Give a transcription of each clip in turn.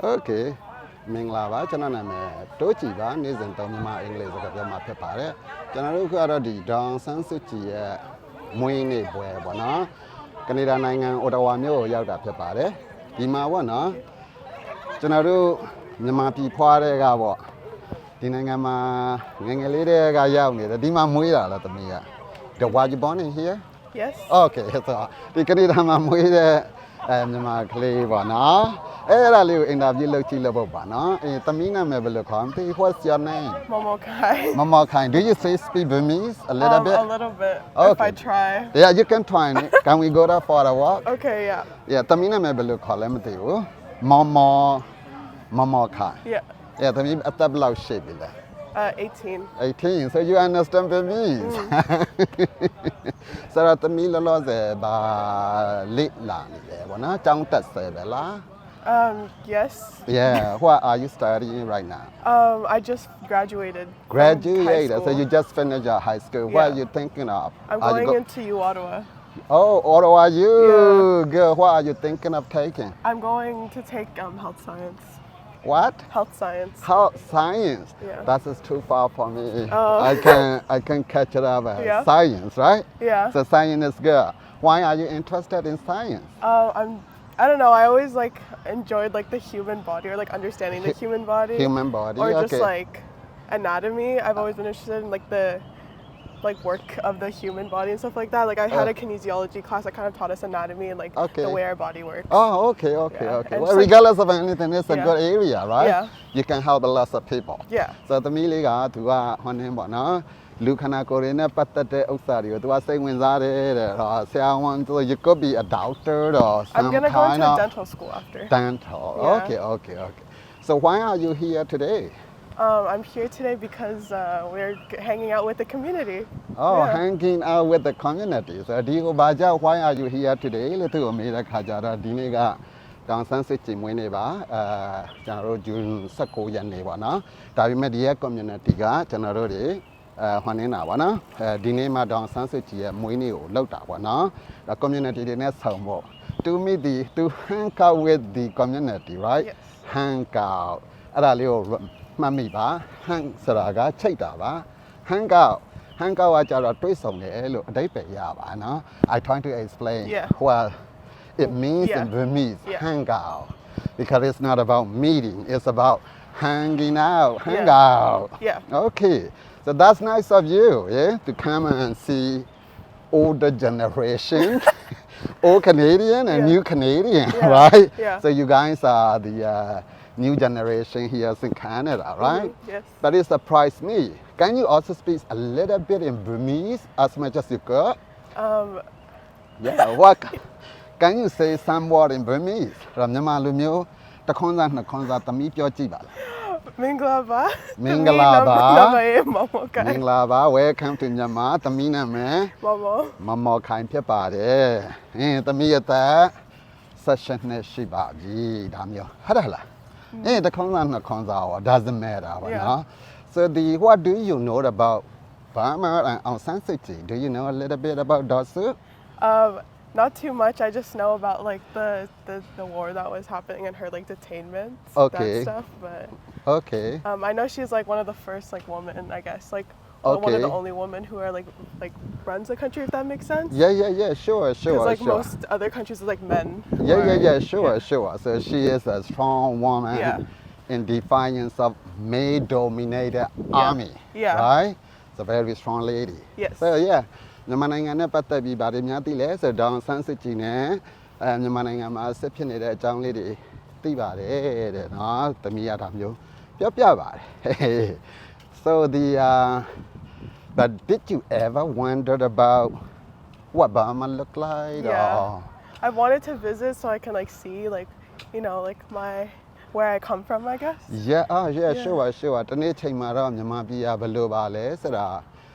โอเคမင်္ဂလာပါကျွန်တော်နာမည်တိုးကြည်ပါနေ့စဉ်တောင်းမြန်မာအင်္ဂလိပ်စကားပြောမှာဖြစ်ပါတယ်ကျွန်တော်တို့ကတော့ဒီဒေါန်ဆန်းစုကြည်ရဲ့မွေးနေ့ပွဲပေါ့နော်ကနေဒါနိုင်ငံအိုတဝါမြို့ကိုရောက်တာဖြစ်ပါတယ်ဒီမှာပေါ့နော်ကျွန်တော်တို့မြန်မာပြည်ဖွားတဲ့ကပေါ့ဒီနိုင်ငံမှာငယ်ငယ်လေးတဲ့ကရောက်နေတယ်ဒီမှာမွေးတာလားသမီးက The were you born in here Yes. Okay ဆိုတော့ဒီကနေဒါမှာမွေးတဲ့အဲမြန်မာကလေးပေါ့နော် အဲ့ဒါလေးကိုအင်တာဗျူးလုပ်ကြည့်လို့ပေါ့ပါနော်အဲသမီးနာမည်ဘယ်လိုခေါ်မလဲ What's your name Momokai. Mama Kind do you say speak Burmese a little Um, bit A little bit. If I Okay. try. Yeah you can try it can we go there for a walk Okay. Yeah. Yeah သမီးနာမည်ဘယ်လိုခေါ်လဲမသိဘူး Mama Mama Kind Yeah. Yeah သမီးအသက်ဘယ်လောက်ရှိပြီလဲ Uh, 18. 18 so you understand Burmese ဆိုတော့သမီးလောလောဆယ်ဘာလိလာနေလဲဗောနော်ကျောင်းတက်ဆယ်ပဲလား um, yes. Yeah what are you studying right now Um, I just graduated. graduated so you just finished your high school what are you thinking of I'm Are going go- into U Ottawa. oh Ottawa you Yeah. good what are you thinking of taking I'm going to take um, health science. what Health science. Health science. Yeah. That is too far for me. Oh. I can I can catch it up Yeah. science, right? Yeah. So science is good. Why are you interested in science? Uh, I'm. I don't know. I always like enjoyed like the human body or like understanding the human body. Human body. Or okay. just like anatomy. I've always been interested in like the like work of the human body and stuff like that. Like I had Oh. a kinesiology class that kind of taught us anatomy and like Okay. the way our body works. Oh, okay, okay, Yeah, okay. and Well, it's like- regardless of anything, it's a Yeah. good area, right? Yeah. You can help a lot of people. Yeah. So သမီးလေးကသူကဟိုနေပေါ့နော်လူခန္ဓာကိုယ်ရင်းနဲ့ပတ်သက်တဲ့ဥစ္စာတွေကိုသူကစိတ်ဝင်စားတယ်တဲ့ဟောဆရာဝန်ဆို you could be a doctor or some I'm gonna go kind into of dental school after. dental. Yeah. Okay, okay, okay. So why are you here today? Um, I'm here today because uh, we're g- hanging out with the community. Oh, Yeah. hanging out with the community. So ဒီကိုဘာကြောင့် why are you here today လို့သူ့ကိုမေးတဲ့ခါကျတော့ဒီနေ့ကတောင်ဆန်းစစ်ကြည်မွေးနေ့ပါအဲကျွန်တော်တို့ June 19ရက်နေ့ပါနော်ဒါပေမဲ့ဒီရဲ့ community ကကျွန်တော်တို့တွေအဲဟွန်နေတာပါနော်အဲဒီနေ့မှာတောင်ဆန်းစစ်ကြည်ရဲ့မွေးနေ့ကိုလောက်တာပါနော်ဒါ community တွေနဲ့ဆောင်ဖို့ to meet the to hang out with the community right Yes. hang out အဲ့ဒါလေးကို မှတ်မိပါ hang ဆိုတာကချိတ်တာပါ hang out hang out ကကြတော့တွေးဆောင်တယ်လို့အဓိပ္ပာယ်ရပါနော် I trying to explain Yeah. what it means in Yeah. Burmese Yeah. hang out because it's not about meeting it's about hanging out hang Yeah. out Yeah. okay so that's nice of you yeah to come and see older generation old Canadian and Yeah. new Canadian Yeah. right Yeah. so you guys are the uh, new generation here in Canada right Mhm, Yes. but it surprised me can you also speak a little bit in Burmese as much as you could Um, yeah what can you say some word in Burmese ရမြန်မာလူမျိုးတစ်ခွန်းစားနှစ်ခွန်းစားသမီးပြောကြည့်ပါလား Minglaba. မင်္ဂလာပါ Momokai. မင်္ဂလာပါ welcome to မြန်မာသမီးနာမည် Momo. မမော်ခိုင်ဖြစ်ပါတယ်။အင်းသမီးအသက်16နှစ်ရှိပါပြီဒါမျိုးဟုတ်တယ်လား။ Hey, the Konza no Konza doesn't matter. Yeah. No? So the what do you know about Burma and Aung San Suu Kyi? Do you know a little bit about Dasu? Um, not too much. I just know about like the, the, the war that was happening and her like detainment, okay. that stuff. But okay, um, I know she's like one of the first like women, I guess, like one of Okay. the only women who are like like runs the country. If that makes sense. Yeah, yeah, yeah, sure, Because sure, like sure. most other countries are like men. who Yeah, yeah, are- yeah, sure, sure. So she is a strong woman Yeah. in defiance of male-dominated army. Yeah. Right? It's a very strong lady. Yes. So yeah, မြန်မာနိုင်ငံနဲ့ပတ်သက်ပြီးဗာတွေများသိလဲဆိုတော့ဒေါန်ဆန်းစစ်ကြည်နဲ့အဲမြန်မာနိုင်ငံမှာဆက်ဖြစ်နေတဲ့အကြောင်းလေးတွေသိပါတယ်တဲ့နော်။တမီးရတာမျိုးပြောပြပါတယ်။ So the uh, but did you ever wondered about what Burma look like Yeah. or I wanted to visit so I can like see like you know like my where I come from. I guess. Yeah, oh yeah, Yeah. sure, sure. တနေ့ချိန်မှာတော့မြန်မာပြည်ကဘယ်လိုပါလဲဆိုတာ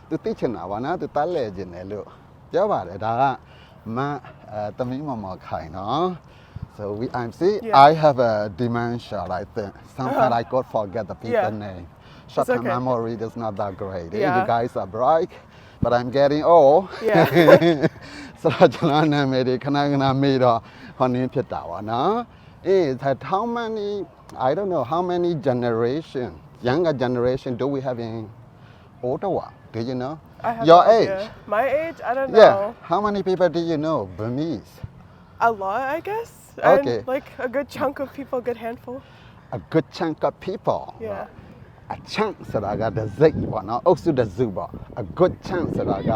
သူသိချင်တာပါနော်သူတက်လဲခြင်းတယ်လို့ပြောပါတယ်ဒါကမအဲသမီးမမခိုင်နော် So we I'm see Yeah. I have a dementia I think sometimes I got forget the people Yeah. name short term okay. memory is not that great eh? you Yeah. guys are bright but I'm getting old Yeah. ဆိုတော့ကျွန်တော်နာမည်တွေခဏခဏမေးတော့ဟောနင်းဖြစ်တာပါနော် is that how many I don't know how many generation younger generation do we have in Ottawa? Do you know? I have Your no age. idea. My age? I don't Yeah. know. How many people do you know Burmese? A lot, I guess. Okay. And like a good chunk of people, a good handful. A good chunk of people. Yeah. a chunk ဆိုတာကတစ်စိတ်ပေါ့နော်အုပ်စုတစ်စုပေါ့ a good chunk ဆိုတာက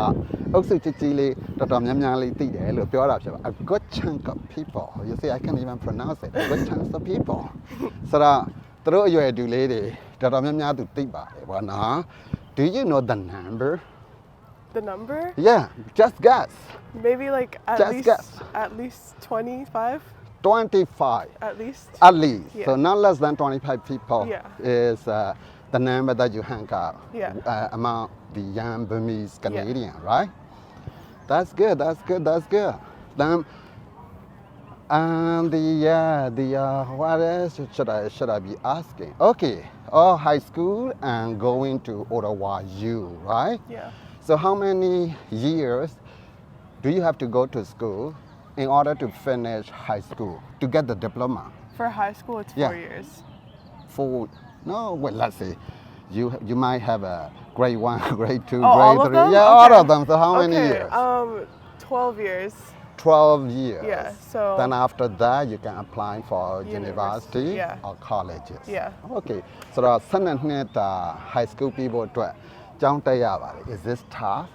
အုပ်စုကြီးကြီးလေးတော်တော်များများလေးသိတယ်လို့ပြောတာဖြစ်ပါ a good chunk of people you see I can't even pronounce it a good chunk of people ဆိုတော့သူတို့အရွယ်တူလေးတွေတော်တော်များများသူသိပါတယ်ပေါ့နော် do you know the number The number? yeah just guess Maybe like at Just least guess. at least 25 25 at least. at least Yeah. so not less than 25 people Yeah. is uh, the number that you hang up Yeah. uh, among the young Burmese Canadian, right? That's good. That's good. That's good. Then, and the uh, the uh, what else should I should I be asking? Okay, oh high school and going to Ottawa U, right? Yeah. So how many years do you have to go to school in order to finish high school to get the diploma? For high school it's Yeah. 4 years. For no, well, let's see. You you might have a grade one, grade two, oh, grade three. Yeah, okay. all of them. So how okay. many years? Um, twelve years. 12 years. Yeah, so then after that, you can apply for university, university yeah. or colleges. Yeah. Okay. So the second uh, high school people to jump Is this tough?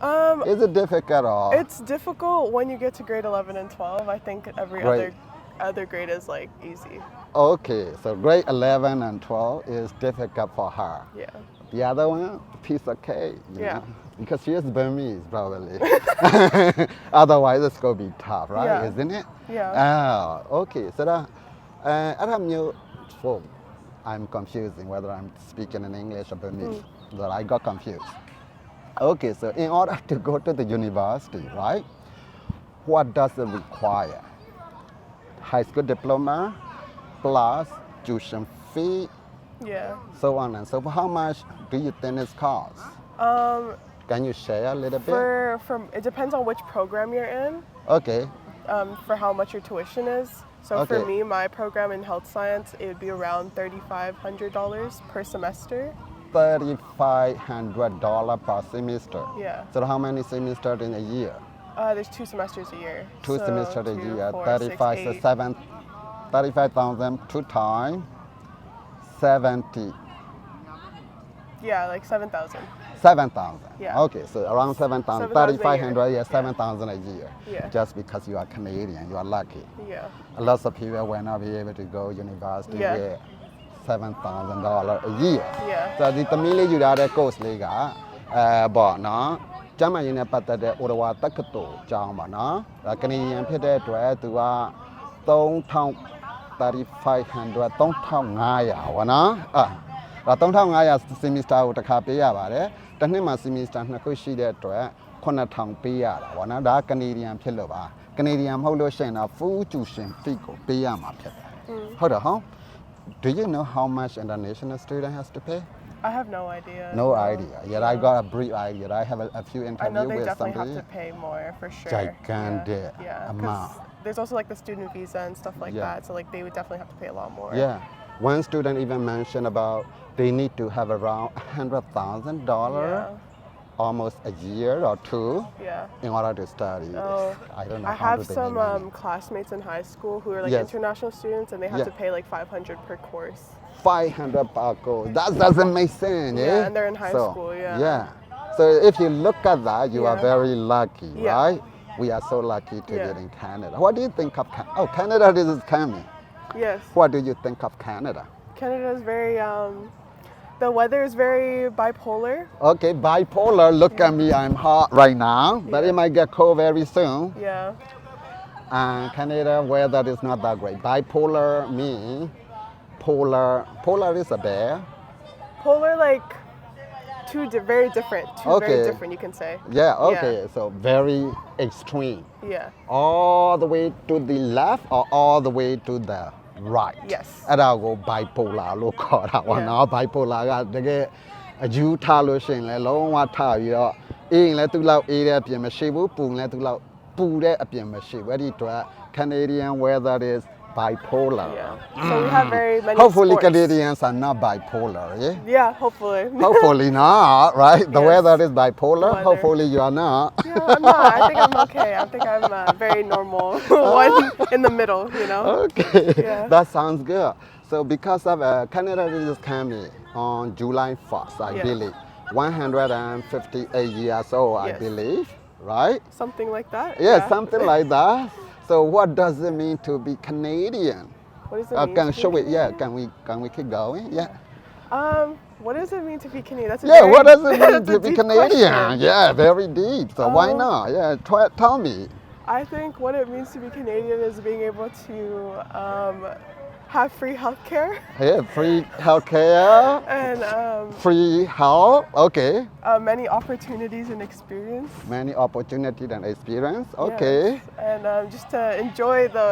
Um, Is it difficult or? It's difficult when you get to grade 11 and 12. I think every other other grade is like easy. Okay, so grade 11 and 12 is difficult for her. Yeah. The other one, piece of cake. You Yeah. Know? Because she is Burmese, probably. Otherwise, it's going to be tough, right? Yeah. Isn't it? Yeah. Oh, okay. So that, uh, I don't know, so I'm confusing whether I'm speaking in English or Burmese. But I got confused. Okay, so in order to go to the university, right? What does it require? High school diploma plus tuition fee Yeah. so on and so forth. How much do you think it costs? Um Can you share a little bit? for from it depends on which program you're in. Okay, um, for how much your tuition is. So Okay. for me, my program in health science, it would be around $3,500 per semester. thirty-five hundred dollar per semester. Yeah. So how many semesters in a year? Uh, there's two semesters a year. Two So semesters a two, year. four, six, Thirty-five, so eight. seven, thirty-five thousand two times seventy. Yeah, like 7,000. Seven thousand. Yeah. Okay, so around seven thousand. 7,000 a year. Thirty-five hundred, yeah, Yeah. seven thousand a year. Yeah. Just because you are Canadian, you are lucky. Yeah. A lot of people will not be able to go university Yeah. with seven thousand dollar a year. Yeah. ဆိုတော့ဒီသမီးလေးယူထားတဲ့ course လေးကအဲပေါ့နော်ကျမ်းမာရေးနဲ့ပတ်သက်တဲ့ Ottawa တက္ကသိုလ်ကျောင်းပါနော်ဒါကနေရန်ဖြစ်တဲ့အတွက်သူက3000 3500 3500ပေါ့နော်အာဒါ3500 semester ကိုတစ်ခါပေးရပါတယ်တစ်နှစ်မှာ semester နှစ်ခုရှိတဲ့အတွက်9000ပေးရတာပေါ့နော်ဒါက Canadian ဖြစ်လို့ပါ Canadian မဟုတ်လို့ရှိရင်တော့ full tuition fee ကိုပေးရမှာဖြစ်တယ်ဟုတ်တယ်ဟော Do you know how much international student has to pay? I have no idea. No idea. Yet I got a brief idea. I have a, a few I know interviews they with definitely somebody. have to pay more for sure. Gigantic Yeah. yeah 'cause amount. There's also like the student visa and stuff like Yeah. that. So like they would definitely have to pay a lot more. Yeah. One student even mentioned about they need to have around hundred thousand dollar Yeah. almost a year or two Yeah. in order to study. Oh, I don't know I have some um, classmates in high school who are like Yes. international students and they have Yeah. to pay like 500 per course. 500 per course. That doesn't make sense. Yeah, eh? and they're in high So, school, yeah. Yeah. So if you look at that, you are very lucky, Yeah. right? We are so lucky to Yeah. get in Canada. What do you think of Canada? Oh, Canada this is coming. Yes. What do you think of Canada? Canada is very um, the weather is very bipolar. Okay, bipolar. Look at me. I'm hot right now, but Yeah. it might get cold very soon. Yeah. And Canada weather is not that great. Bipolar means polar. Polar is a bear. Polar like two di- very different, two Okay. very different you can say. Yeah. Okay. So very extreme. Yeah. all the way to the left or all the way to the right Yes. အဲ့ဒါကို bipolar လို့ခေါ်တာပေါ့နော် bipolar ကတကယ်အယူထားလို့ရှိရင်လည်းလုံးဝထားပြီးတော့အေးရင်လည်းသူ့လောက်အေးတဲ့အပြင်မရှိဘူးပူရင်လည်းသူ့လောက်ပူတဲ့အပြင်မရှိဘူးအဲ့ဒီအတွက် Canadian weather is bipolar. Yeah. So we have very many. Hopefully, sports. Canadians are not bipolar. Yeah. Yeah, hopefully. Hopefully not, right? The Yes. weather is bipolar. Weather. Hopefully you are not. Yeah, I'm not. I think I'm okay. I think I'm uh, very normal. One in the middle, you know. Okay, Yeah. that sounds good. So because of uh, Canada is coming on July 1st, I Yeah. believe, 158 years old, I believe, right? Something like that. Yeah, something like that. So what does it mean to be Canadian? What does it Uh, mean? can to be show it? Yeah, can we can we keep going? Yeah. Um, what does it mean to be Canadian? That's a Yeah, very, what does it mean to be Canadian? question. Yeah, very deep. So why Oh. not? Yeah, try, tell me. I think what it means to be Canadian is being able to um, have free healthcare Yeah, free healthcare, and um, free health. Okay, uh, many opportunities and experience. many opportunities and experience. Okay, Yes. And um, just to enjoy the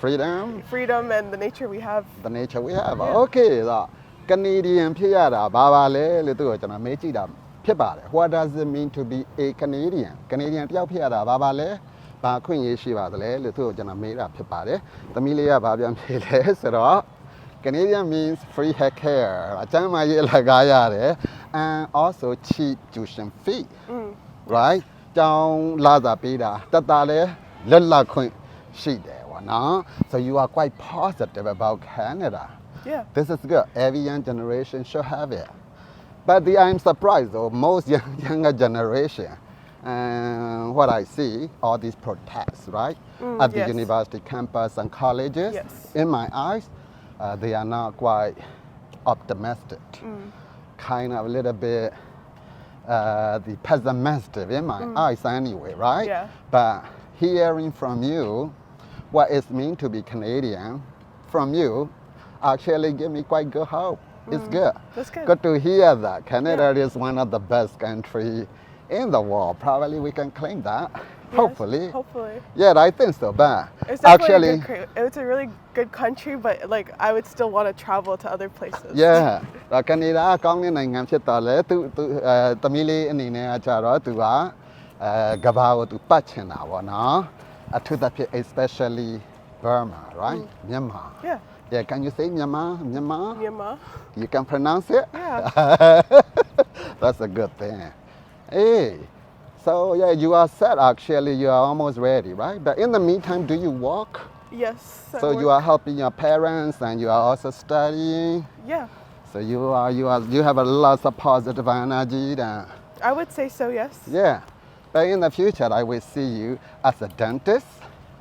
freedom, freedom and the nature we have. the nature we have. Yeah. Okay ဆိုတော့ Canadian ဖြစ်ရတာဘာပါလဲလို့သူကကျွန်တော်မေးကြည့်တာဖြစ်ပါတယ် What does it mean to be a Canadian Canadian တယောက်ဖြစ်ရတာဘာပါလဲ ဘာအခွင့်အရေးရှိပါသလဲလို့သူကကျွန်တော်မေးတာဖြစ်ပါတယ်သမီးလေးကဘာပြန်ဖြေလဲဆိုတော့ Canadian means free healthcare အကျမ်းမာရေးအလကားရတယ် and also cheap tuition fee Mm. right ကျောင်းလာစာပေးတာတက်တာလဲလက်လက်ခွင့်ရှိတယ်ဗောနော် so you are quite positive about Canada Yeah. this is good every young generation should have it but the, I'm surprised though most young, younger generation uh, what I see all these protests right Mm, at the yes. university campus and colleges Yes. in my eyes uh, they are not quite optimistic Mm. kind of a little bit uh, the pessimistic in my eyes anyway, right? Yeah. But hearing from you what it means to be Canadian from you actually give me quite good hope. It's good. That's good. Good to hear that. Canada is one of the best country in the world. Probably we can claim that. Yes, Hopefully. Hopefully. Yeah, I think so. But It's definitely actually, a good, cra- it's a really good country, but like I would still want to travel to other places. yeah ဒါကနေဒါကောင်းတဲ့နိုင်ငံဖြစ်တော့လေသူသူအဲတမီးလေးအနေနဲ့ကကြတော့သူကအဲကဘာကိုသူပတ်ချင်တာပေါ့နော်အထူးသဖြင့် especially Burma right မြန်မာ Yeah. yeah can you say မြန်မာမြန်မာ Myanmar. you can pronounce it Yeah. that's a good thing hey so yeah you are set actually you are almost ready right but in the meantime do you walk? Yes. I so you work- are helping your parents and you are also studying Yeah. so you are you are you have a lot of positive energy then I would say so. Yes. yeah. But in the future I will see you as a dentist,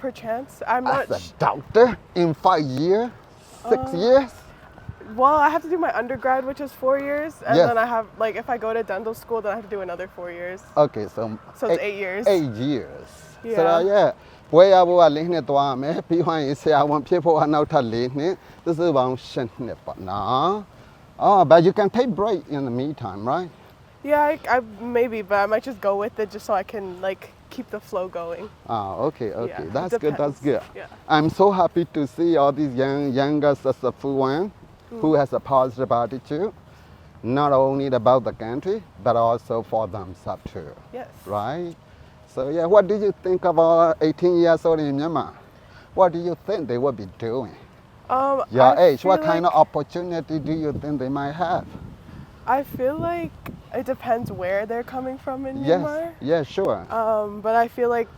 Perchance. I'm not. as a doctor in five years, six Uh, years. Well, I have to do my undergrad, which is four years, and Yes. then I have like if I go to dental school, then I have to do another four years. Okay, so So it's eight years. Eight years. Yeah. So yeah. ဘွဲရဖို့က၄နှစ်သွားရမယ်ပြီးမှရင်ဆရာဝန်ဖြစ်ဖို့ကနောက်ထပ်၄နှစ်သစ္စာပေါင်း၈နှစ်ပေါ့နော် Oh, but you can take break in the meantime, right? Yeah, I, I maybe, but I might just go with it just so I can like keep the flow going. Oh, okay, okay. it That's good. That's good. depends. Yeah. I'm so happy to see all these young younger successful one who has a positive attitude, not only about the country but also for themselves too, Yes. right? So yeah, what do you think about 18 years old in Myanmar? What do you think they will be doing? Um, Your I age, what feel kind of opportunity do you think they might have? I feel like it depends where they're coming from in Yes, Myanmar. yeah, sure. Um, but I feel like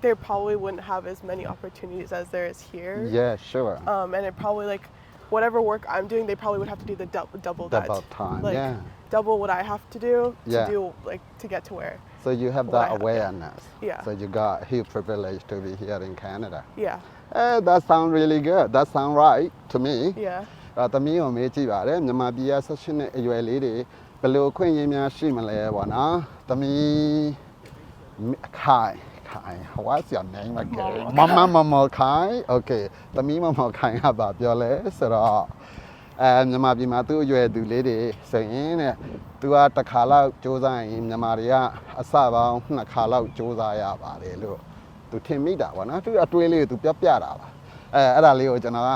they probably wouldn't have as many opportunities as there is here. yeah, sure. Um, and it probably like whatever work I'm doing, they probably would have to do the dou- double that. Double time, Like yeah. double what I have to do to Yeah. do like to get to where. So you have what I that have, yeah. awareness. Yeah. So you got huge privilege to be here in Canada. Yeah. Eh, that sounds really good. That sounds right to me. Yeah. အဲသမီးကိုမေးကြည့်ပါတယ်မြန်မာပြည်က16နှစ်အရွယ်လေးတွေဘယ်လိုအခွင့်အရေးများရှိမလဲပေါ့နော်သမီးခိုင် ခိုင် what's your name again မမမမခိုင် okay သမီးမမခိုင်ကပါပြောလဲဆိုတော့အဲမြန်မာပြည်မှာသူ့အရွယ်သူလေးတွေဆိုရင်တဲ့သူကတစ်ခါလောက်စူးစမ်းရင်မြန်မာတွေကအစပေါင်းနှစ်ခါလောက်စူးစမ်းရပါတယ်လို့သူထင်မိတာပေါ့နော်သူအတွေးလေးကိုသူပြောပြတာပါအဲအဲ့ဒါလေးကိုကျွန်တော်က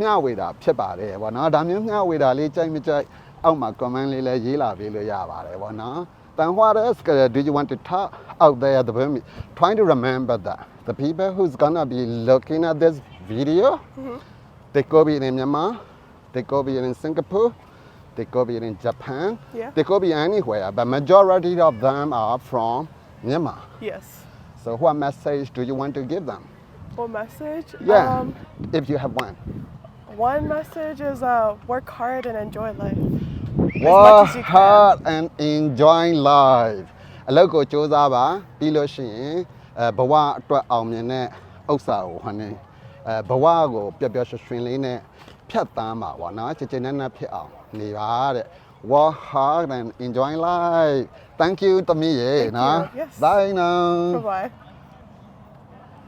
မျှဝေတာဖြစ်ပါတယ်ဗောနော်ဒါမျိုးမျှဝေတာလေးကြိုက်မကြိုက်အောက်မှာ comment လေးလည်းရေးလာပေးလို့ရပါတယ်ဗောနော် Then what else do you want to talk out there the? Trying to remember that the people who's gonna be looking at this video they could be in Myanmar they could be in Singapore they could be in Japan Yeah. they could be anywhere but majority of them are from Myanmar Yes. so what message do you want to give them What message? yeah Um, if you have one one message is uh, work hard and enjoy life. Work as you can. hard and enjoy life အလုပ်ကိုစူးစမ်းပါပြီးလို့ရှိရင်အဲဘဝအတွက်အောင်မြင်တဲ့ဥစ္စာကိုဟိုနေအဲဘဝကိုပျော်ပျော်ရွှင်ရွှင်လေးနဲ့ဖြတ်တန်းပါဗောနော်ချစ်ချစ်နက်နက်ဖြစ်အောင်နေပါတဲ့ work hard and enjoy life thank you တမီးရေ Thank you. နော် Yes. bye now Bye bye.